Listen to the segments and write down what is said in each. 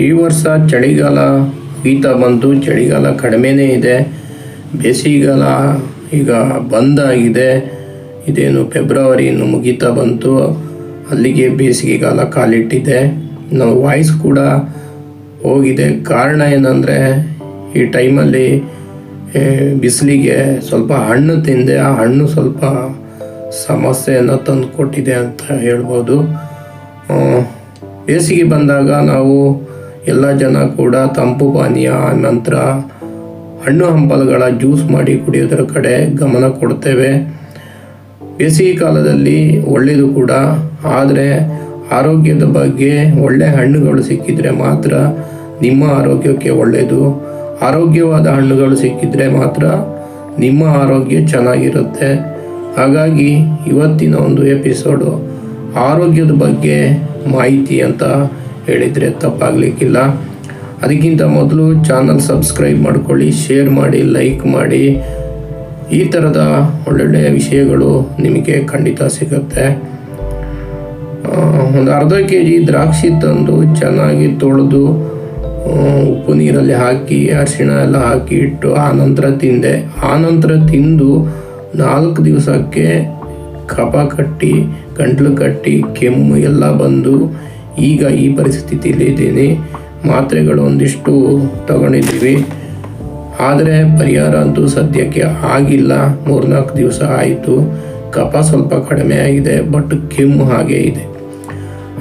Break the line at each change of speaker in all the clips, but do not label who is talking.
ಈ ವರ್ಷ ಚಳಿಗಾಲ ಈತ ಬಂತು ಚಳಿಗಾಲ ಕಡಿಮೆನೇ ಇದೆ. ಬೇಸಿಗೆಗಾಲ ಈಗ ಬಂದಾಗಿದೆ ಇದೇನು ಫೆಬ್ರವರಿ ಇನ್ನು ಮುಗೀತಾ ಬಂತು. ಅಲ್ಲಿಗೆ ಬೇಸಿಗೆಗಾಲ ಕಾಲಿಟ್ಟಿದೆ. ನಾವು ವಾಯ್ಸ್ ಕೂಡ ಹೋಗಿದೆ. ಕಾರಣ ಏನಂದರೆ, ಈ ಟೈಮಲ್ಲಿ ಬಿಸಿಲಿಗೆ ಸ್ವಲ್ಪ ಹಣ್ಣು ತಿಂದೆ. ಆ ಹಣ್ಣು ಸ್ವಲ್ಪ ಸಮಸ್ಯೆಯನ್ನು ತಂದು ಕೊಟ್ಟಿದೆ ಅಂತ ಹೇಳ್ಬೋದು. ಬೇಸಿಗೆ ಬಂದಾಗ ನಾವು ಎಲ್ಲ ಜನ ಕೂಡ ತಂಪು ಪಾನೀಯ, ನಂತರ ಹಣ್ಣು ಹಂಪಲುಗಳ ಜ್ಯೂಸ್ ಮಾಡಿ ಕುಡಿಯೋದರ ಕಡೆ ಗಮನ ಕೊಡ್ತೇವೆ. ಬೇಸಿಗೆ ಕಾಲದಲ್ಲಿ ಒಳ್ಳೆಯದು ಕೂಡ. ಆದರೆ ಆರೋಗ್ಯದ ಬಗ್ಗೆ ಒಳ್ಳೆ ಹಣ್ಣುಗಳು ಸಿಕ್ಕಿದರೆ ಮಾತ್ರ ನಿಮ್ಮ ಆರೋಗ್ಯಕ್ಕೆ ಒಳ್ಳೆಯದು. ಆರೋಗ್ಯವಾದ ಹಣ್ಣುಗಳು ಸಿಕ್ಕಿದರೆ ಮಾತ್ರ ನಿಮ್ಮ ಆರೋಗ್ಯ ಚೆನ್ನಾಗಿರುತ್ತೆ. ಹಾಗಾಗಿ ಇವತ್ತಿನ ಒಂದು ಎಪಿಸೋಡು ಆರೋಗ್ಯದ ಬಗ್ಗೆ ಮಾಹಿತಿ ಅಂತ ಹೇಳಿದರೆ ತಪ್ಪಾಗಲಿಕ್ಕಿಲ್ಲ. ಅದಕ್ಕಿಂತ ಮೊದಲು ಚಾನಲ್ ಸಬ್ಸ್ಕ್ರೈಬ್ ಮಾಡ್ಕೊಳ್ಳಿ, ಶೇರ್ ಮಾಡಿ, ಲೈಕ್ ಮಾಡಿ. ಈ ಥರದ ಒಳ್ಳೊಳ್ಳೆಯ ವಿಷಯಗಳು ನಿಮಗೆ ಖಂಡಿತ ಸಿಗುತ್ತೆ. ಒಂದು ಅರ್ಧ ಕೆ ಜಿ ದ್ರಾಕ್ಷಿ ತಂದು ಚೆನ್ನಾಗಿ ತೊಳೆದು ಉಪ್ಪು ನೀರಲ್ಲಿ ಹಾಕಿ, ಅರಿಶಿಣ ಎಲ್ಲ ಹಾಕಿ ಇಟ್ಟು ಆನಂತರ ನಂತರ ತಿಂದೆ. ಆನಂತರ ನಂತರ ತಿಂದು ನಾಲ್ಕು ದಿವಸಕ್ಕೆ ಕಫ ಕಟ್ಟಿ, ಗಂಟ್ಲು ಕಟ್ಟಿ, ಕೆಮ್ಮು ಎಲ್ಲ ಬಂದು ಈಗ ಈ ಪರಿಸ್ಥಿತಿಯಲ್ಲಿ ಇದ್ದೀನಿ. ಮಾತ್ರೆಗಳು ಒಂದಿಷ್ಟು ತಗೊಂಡಿದ್ದೀವಿ. ಆದರೆ ಪರಿಹಾರ ಅಂತೂ ಸದ್ಯಕ್ಕೆ ಆಗಿಲ್ಲ. ಮೂರ್ನಾಲ್ಕು ದಿವಸ ಆಯಿತು. ಕಫ ಸ್ವಲ್ಪ ಕಡಿಮೆ ಆಗಿದೆ, ಬಟ್ ಕೆಮ್ಮು ಹಾಗೆ ಇದೆ.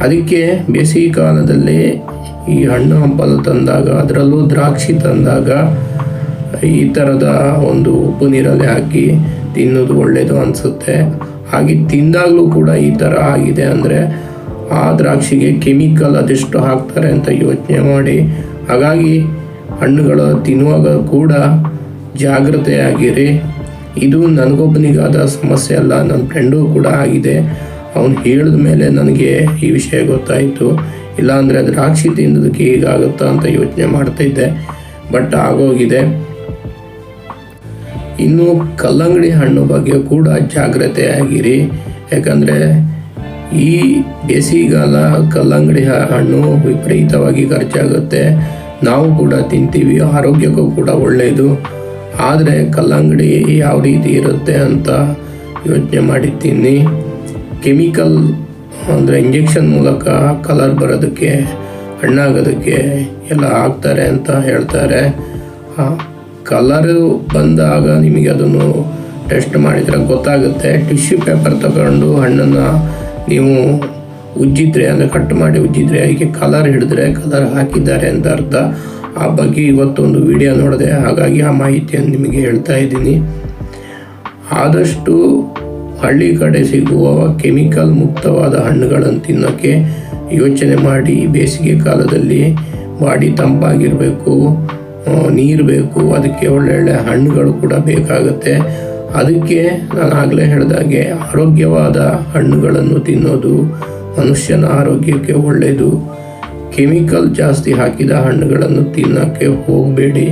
ಅದಕ್ಕೆ ಬೇಸಿಗೆ ಕಾಲದಲ್ಲಿ ಈ ಹಣ್ಣು ಹಂಪಲು ತಂದಾಗ, ಅದರಲ್ಲೂ ದ್ರಾಕ್ಷಿ ತಂದಾಗ ಈ ಥರದ ಒಂದು ಉಪ್ಪು ನೀರಲ್ಲಿ ಹಾಕಿ ತಿನ್ನೋದು ಒಳ್ಳೆಯದು ಅನಿಸುತ್ತೆ. ಹಾಗೆ ತಿಂದಾಗಲೂ ಕೂಡ ಈ ಥರ ಆಗಿದೆ ಅಂದರೆ ಆ ದ್ರಾಕ್ಷಿಗೆ ಕೆಮಿಕಲ್ ಅದೆಷ್ಟು ಹಾಕ್ತಾರೆ ಅಂತ ಯೋಚನೆ ಮಾಡಿ. ಹಾಗಾಗಿ ಹಣ್ಣುಗಳು ತಿನ್ನುವಾಗ ಕೂಡ ಜಾಗ್ರತೆಯಾಗಿರಿ. ಇದು ನನಗೊಬ್ಬನಿಗಾದ ಸಮಸ್ಯೆ ಅಲ್ಲ ನನ್ನ ಫ್ರೆಂಡು ಕೂಡ ಆಗಿದೆ. ಅವನು ಹೇಳಿದ ಮೇಲೆ ನನಗೆ ಈ ವಿಷಯ ಗೊತ್ತಾಯಿತು. ಇಲ್ಲಾಂದರೆ ದ್ರಾಕ್ಷಿ ತಿನ್ನೋದಕ್ಕೆ ಹೀಗಾಗುತ್ತಾ ಅಂತ ಯೋಚನೆ ಮಾಡ್ತಾಯಿದ್ದೆ ಬಟ್ ಆಗೋಗಿದೆ. ಇನ್ನು ಕಲ್ಲಂಗಡಿ ಹಣ್ಣು ಬಗ್ಗೆ ಕೂಡ ಜಾಗ್ರತೆಯಾಗಿರಿ. ಯಾಕಂದರೆ ಈ ಬೇಸಿಗೆಗಾಲ ಕಲ್ಲಂಗಡಿ ಹಣ್ಣು ವಿಪರೀತವಾಗಿ ಖರ್ಚಾಗುತ್ತೆ. ನಾವು ಕೂಡ ತಿಂತೀವಿ, ಆರೋಗ್ಯಕ್ಕೂ ಕೂಡ ಒಳ್ಳೆಯದು ಆದರೆ ಕಲ್ಲಂಗಡಿ ಯಾವ ರೀತಿ ಇರುತ್ತೆ ಅಂತ ಯೋಚನೆ ಮಾಡಿ ತಿನ್ನಿ. ಕೆಮಿಕಲ್ ಅಂದರೆ ಇಂಜೆಕ್ಷನ್ ಮೂಲಕ ಕಲರ್ ಬರೋದಕ್ಕೆ, ಹಣ್ಣಾಗೋದಕ್ಕೆ ಎಲ್ಲ ಹಾಕ್ತಾರೆ ಅಂತ ಹೇಳ್ತಾರೆ. ಕಲರ್ ಬಂದಾಗ ನಿಮಗೆ ಅದನ್ನು ಟೆಸ್ಟ್ ಮಾಡಿದರೆ ಗೊತ್ತಾಗುತ್ತೆ. ಟಿಶ್ಯೂ ಪೇಪರ್ ತಗೊಂಡು ಹಣ್ಣನ್ನು ನೀವು ಉಜ್ಜಿದ್ರೆ ಅಂದರೆ ಕಟ್ ಮಾಡಿ ಉಜ್ಜಿದ್ರೆ ಅದಕ್ಕೆ ಕಲರ್ ಹಿಡಿದ್ರೆ ಕಲರ್ ಹಾಕಿದ್ದಾರೆ ಅಂತ ಅರ್ಥ. ಆ ಬಗ್ಗೆ ಇವತ್ತೊಂದು ವಿಡಿಯೋ ನೋಡಿದೆ. ಹಾಗಾಗಿ ಆ ಮಾಹಿತಿಯನ್ನು ನಿಮಗೆ ಹೇಳ್ತಾ ಇದ್ದೀನಿ. ಆದಷ್ಟು ಹಳ್ಳಿ ಕಡೆ ಸಿಗುವ ಕೆಮಿಕಲ್ ಮುಕ್ತವಾದ ಹಣ್ಣುಗಳನ್ನು ತಿನ್ನೋಕ್ಕೆ ಯೋಚನೆ ಮಾಡಿ. ಬೇಸಿಗೆ ಕಾಲದಲ್ಲಿ ಬಾಡಿ ತಂಪಾಗಿರಬೇಕು ನೀರು ಬೇಕು, ಅದಕ್ಕೆ ಒಳ್ಳೊಳ್ಳೆ ಹಣ್ಣುಗಳು ಕೂಡ ಬೇಕಾಗುತ್ತೆ. ಅದಕ್ಕೆ ನಾನು ಆಗಲೇ ಹೇಳಿದಾಗೆ, ಆರೋಗ್ಯವಾದ ಹಣ್ಣುಗಳನ್ನು ತಿನ್ನೋದು ಮನುಷ್ಯನ ಆರೋಗ್ಯಕ್ಕೆ ಒಳ್ಳೆಯದು ಕೆಮಿಕಲ್ ಜಾಸ್ತಿ ಹಾಕಿದ ಹಣ್ಣುಗಳನ್ನು ತಿನ್ನೋಕ್ಕೆ ಹೋಗಬೇಡಿ.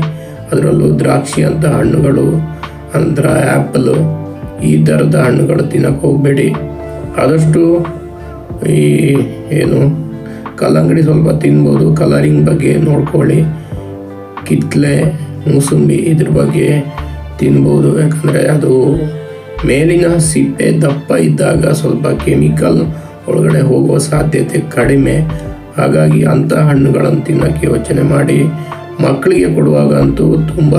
ಅದರಲ್ಲೂ ದ್ರಾಕ್ಷಿ ಅಂತ ಹಣ್ಣುಗಳು ನಂತರ ಆ್ಯಪಲು ಈ ಥರದ ಹಣ್ಣುಗಳು ತಿನ್ನೋಕ್ಕೆ ಹೋಗಬೇಡಿ. ಆದಷ್ಟು ಈ ಏನು, ಕಲ್ಲಂಗಡಿ ಸ್ವಲ್ಪ ತಿನ್ಬೋದು. ಕಲರಿಂಗ್ ಬಗ್ಗೆ ನೋಡ್ಕೊಳ್ಳಿ. ಕಿತ್ಲೆ, ಮೂಸಂಬಿ ಇದ್ರ ಬಗ್ಗೆ ತಿನ್ಬೋದು. ಯಾಕಂದರೆ ಅದು ಮೇಲಿನ ಸಿಪ್ಪೆ ದಪ್ಪ ಇದ್ದಾಗ ಸ್ವಲ್ಪ ಕೆಮಿಕಲ್ ಒಳಗಡೆ ಹೋಗುವ ಸಾಧ್ಯತೆ ಕಡಿಮೆ. ಹಾಗಾಗಿ ಅಂಥ ಹಣ್ಣುಗಳನ್ನು ತಿನ್ನೋಕ್ಕೆ ಯೋಚನೆ ಮಾಡಿ. ಮಕ್ಕಳಿಗೆ ಕೊಡುವಾಗ ಅಂತೂ ತುಂಬ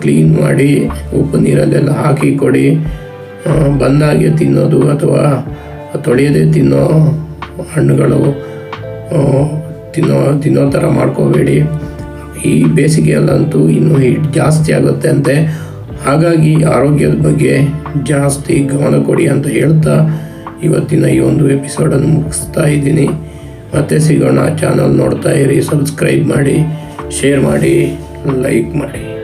ಕ್ಲೀನ್ ಮಾಡಿ, ಉಪ್ಪು ನೀರಲ್ಲೆಲ್ಲ ಹಾಕಿ ಕೊಡಿ. ಬಂದಾಗೆ ತಿನ್ನೋದು ಅಥವಾ ತೊಳೆಯದೆ ತಿನ್ನೋ ಹಣ್ಣುಗಳು ತಿನ್ನೋ ತಿನ್ನೋ ಥರ ಮಾಡ್ಕೋಬೇಡಿ. ಈ ಬೇಸಿಗೆಯಲ್ಲಂತೂ ಇನ್ನೂ ಹೀಟ್ ಜಾಸ್ತಿ ಆಗುತ್ತೆ ಅಂತೆ. ಹಾಗಾಗಿ ಆರೋಗ್ಯದ ಬಗ್ಗೆ ಜಾಸ್ತಿ ಗಮನ ಕೊಡಿ ಅಂತ ಹೇಳ್ತಾ ಇವತ್ತಿನ ಈ ಒಂದು ಎಪಿಸೋಡನ್ನು ಮುಗಿಸ್ತಾ ಇದ್ದೀನಿ. ಮತ್ತೆ ಸಿಗೋಣ ಚಾನಲ್ ನೋಡ್ತಾ ಇರಿ ಸಬ್ಸ್ಕ್ರೈಬ್ ಮಾಡಿ ಶೇರ್ ಮಾಡಿ ಲೈಕ್ ಮಾಡಿ.